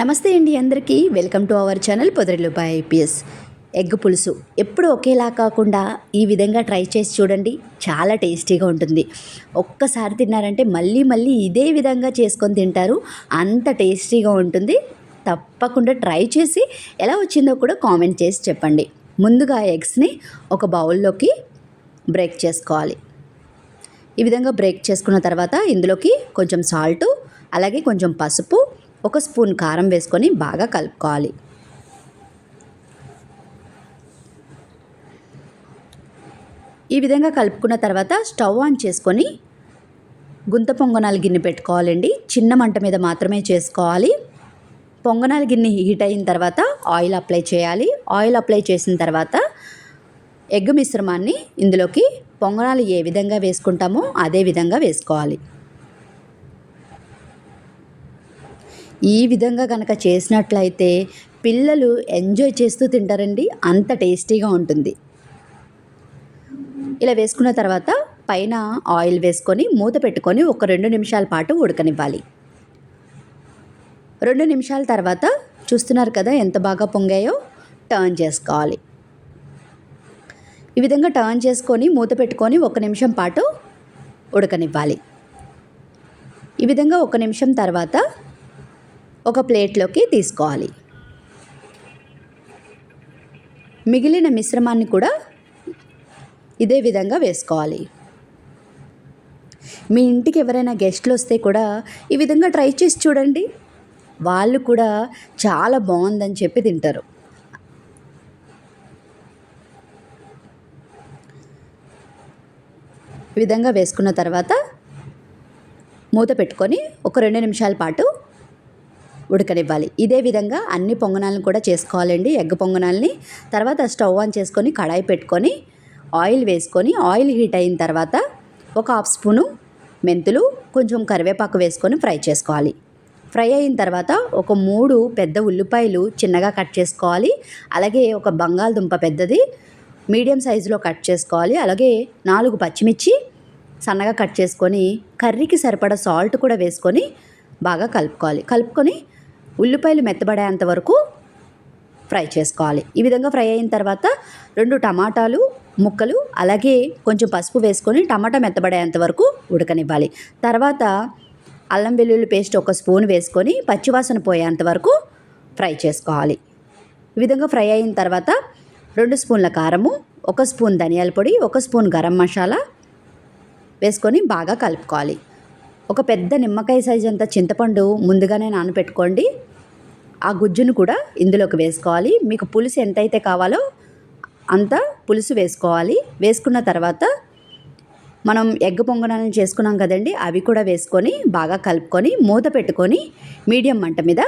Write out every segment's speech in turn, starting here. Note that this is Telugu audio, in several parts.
నమస్తే అండి అందరికీ. వెల్కమ్ టు అవర్ ఛానల్ పొదరిలుపై ఐపీఎస్. ఎగ్ పులుసు ఎప్పుడు ఒకేలా కాకుండా ఈ విధంగా ట్రై చేసి చూడండి చాలా టేస్టీగా ఉంటుంది. ఒక్కసారి తిన్నారంటే మళ్ళీ మళ్ళీ ఇదే విధంగా చేసుకొని తింటారు. అంత టేస్టీగా ఉంటుంది. తప్పకుండా ట్రై చేసి ఎలా వచ్చిందో కూడా కామెంట్ చేసి చెప్పండి. ముందుగా ఎగ్స్ని ఒక బౌల్లోకి బ్రేక్ చేసుకోవాలి. ఈ విధంగా బ్రేక్ చేసుకున్న తర్వాత ఇందులోకి కొంచెం సాల్టు అలాగే కొంచెం పసుపు ఒక స్పూన్ కారం వేసుకొని బాగా కలుపుకోవాలి. ఈ విధంగా కలుపుకున్న తర్వాత స్టవ్ ఆన్ చేసుకొని గుంత పొంగనాలు గిన్నె పెట్టుకోవాలండి. చిన్న మంట మీద మాత్రమే చేసుకోవాలి. పొంగనాల గిన్నె హీట్ అయిన తర్వాత ఆయిల్ అప్లై చేయాలి. ఆయిల్ అప్లై చేసిన తర్వాత ఎగ్ మిశ్రమాన్ని ఇందులోకి పొంగనాలు ఏ విధంగా వేసుకుంటామో అదే విధంగా వేసుకోవాలి. ఈ విధంగా కనుక చేసినట్లయితే పిల్లలు ఎంజాయ్ చేస్తూ తింటారండి. అంత టేస్టీగా ఉంటుంది. ఇలా వేసుకున్న తర్వాత పైన ఆయిల్ వేసుకొని మూత పెట్టుకొని ఒక రెండు నిమిషాల పాటు ఉడకనివ్వాలి. రెండు నిమిషాల తర్వాత చూస్తున్నారు కదా ఎంత బాగా పొంగాయో? టర్న్ చేసుకోవాలి. ఈ విధంగా టర్న్ చేసుకొని మూత పెట్టుకొని ఒక నిమిషం పాటు ఉడకనివ్వాలి. ఈ విధంగా ఒక నిమిషం తర్వాత ఒక ప్లేట్లోకి తీసుకోవాలి. మిగిలిన మిశ్రమాన్ని కూడా ఇదే విధంగా వేసుకోవాలి. మీ ఇంటికి ఎవరైనా గెస్ట్లు వస్తే కూడా ఈ విధంగా ట్రై చేసి చూడండి. వాళ్ళు కూడా చాలా బాగుందని చెప్పి తింటారు. ఈ విధంగా వేసుకున్న తర్వాత మూత పెట్టుకొని ఒక రెండు నిమిషాల పాటు ఉడకనివ్వాలి. ఇదే విధంగా అన్ని పొంగనాలను కూడా చేసుకోవాలండి. ఎగ్ పొంగనాలని. తర్వాత స్టవ్ ఆన్ చేసుకొని కడాయి పెట్టుకొని ఆయిల్ వేసుకొని ఆయిల్ హీట్ అయిన తర్వాత ఒక హాఫ్ స్పూను మెంతులు కొంచెం కరివేపాకు వేసుకొని ఫ్రై చేసుకోవాలి. ఫ్రై అయిన తర్వాత ఒక మూడు పెద్ద ఉల్లిపాయలు చిన్నగా కట్ చేసుకోవాలి. అలాగే ఒక బంగాళదుంప పెద్దది మీడియం సైజులో కట్ చేసుకోవాలి. అలాగే నాలుగు పచ్చిమిర్చి సన్నగా కట్ చేసుకొని కర్రీకి సరిపడా సాల్ట్ కూడా వేసుకొని బాగా కలుపుకోవాలి. కలుపుకొని ఉల్లిపాయలు మెత్తబడేంత వరకు ఫ్రై చేసుకోవాలి. ఈ విధంగా ఫ్రై అయిన తర్వాత రెండు టమాటాలు ముక్కలు అలాగే కొంచెం పసుపు వేసుకొని టమాటా మెత్తబడేంత వరకు ఉడకనివ్వాలి. తర్వాత అల్లం వెల్లుల్లి పేస్ట్ ఒక స్పూన్ వేసుకొని పచ్చివాసన పోయేంత వరకు ఫ్రై చేసుకోవాలి. ఈ విధంగా ఫ్రై అయిన తర్వాత రెండు స్పూన్ల కారము ఒక స్పూన్ ధనియాల పొడి ఒక స్పూన్ గరం మసాలా వేసుకొని బాగా కలుపుకోవాలి. ఒక పెద్ద నిమ్మకాయ సైజ్ అంత చింతపండు ముందుగానే నానబెట్టుకోండి. ఆ గుజ్జును కూడా ఇందులోకి వేసుకోవాలి. మీకు పులుసు ఎంతైతే కావాలో అంత పులుసు వేసుకోవాలి. వేసుకున్న తర్వాత మనం ఎగ్ పొంగనాలను చేసుకున్నాం కదండి అవి కూడా వేసుకొని బాగా కలుపుకొని మూత పెట్టుకొని మీడియం మంట మీద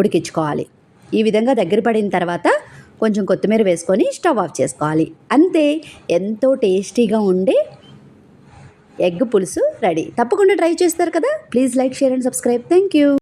ఉడికించుకోవాలి. ఈ విధంగా దగ్గర పడిన తర్వాత కొంచెం కొత్తిమీర వేసుకొని స్టవ్ ఆఫ్ చేసుకోవాలి. అంతే ఎంతో టేస్టీగా ఉండే ఎగ్ పులుసు రెడీ. తప్పకుండా ట్రై చేస్తారు కదా. Please like share and subscribe. Thank you